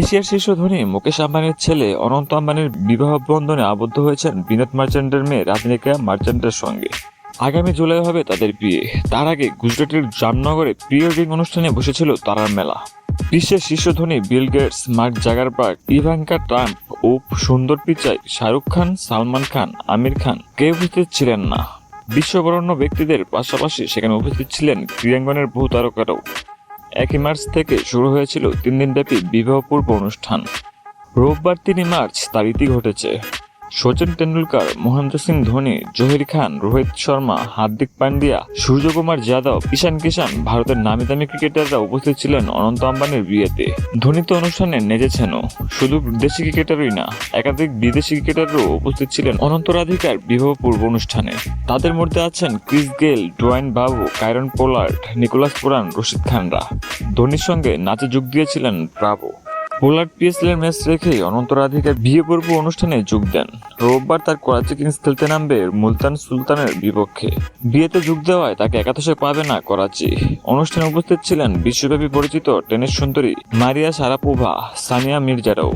এশিয়ার শীর্ষ ধনী মুকেশ আম্বানির ছেলে অনন্ত আম্বানির বিবাহ বন্ধনে আবদ্ধ হয়েছেন বিনোদ মার্চেন্টের মেয়ে রাজনিকা মার্চেন্টের সঙ্গে। আগামী জুলাই হবে তাদের বিয়ে। তার আগে গুজরাটের জামনগরে প্রি ওয়েডিং অনুষ্ঠানে বসেছিল তারার মেলা। বিশ্বের শীর্ষ ধনী Bill Gates, Mark Zuckerberg, Ivanka Trump ও সুন্দর পিচাই শাহরুখ খান, সালমান খান, আমির খান কেউ উপস্থিত ছিলেন না। বিশ্ববরণ্য ব্যক্তিদের পাশাপাশি সেখানে উপস্থিত ছিলেন ক্রীড়াঙ্গনের বহু তারকারাও। একই মার্চ থেকে শুরু হয়েছিল তিন দিনব্যাপী বিবাহপূর্ব অনুষ্ঠান। রোববার তিনই মার্চ তার ইতি ঘটেছে। সচিন টেন্ডুলকার মহেন্দ্র সিং ধোনি, জহির খান, রোহিত শর্মা, হার্দিক পান্ডিয়া, সূর্যকুমার যাদব, ঈশান কিষান ভারতের নামি দামি ক্রিকেটাররা উপস্থিত ছিলেন অনন্ত আম্বানির বিয়েতে। ধোনি তো অনুষ্ঠানে নেচেছেনও। শুধু দেশি ক্রিকেটারই না, একাধিক বিদেশি ক্রিকেটারও উপস্থিত ছিলেন অনন্ত রাধিকার বিবাহ পূর্ব অনুষ্ঠানে। তাদের মধ্যে আছেন ক্রিস গেল, ডোয়াইন বাবু Kieron Pollard, Nicholas Pooran, Rashid খানরা। ধোনির সঙ্গে নাচে যোগ দিয়েছিলেন ব্রাভো। পোলার্ড পিএসএল এর ম্যাচ রেখেই অনন্ত রাধিকার বিয়ে পূর্ব অনুষ্ঠানে যোগ দেন। রোববার তার করাচি কিংস খেলতে নামবে মুলতান সুলতানের বিপক্ষে। বিয়েতে যোগ দেওয়ায় তাকে একাদশে পাবে না করাচি। অনুষ্ঠানে উপস্থিত ছিলেন বিশ্বব্যাপী পরিচিত টেনিস সুন্দরী মারিয়া সারাপোভা, সানিয়া মির্জারাও।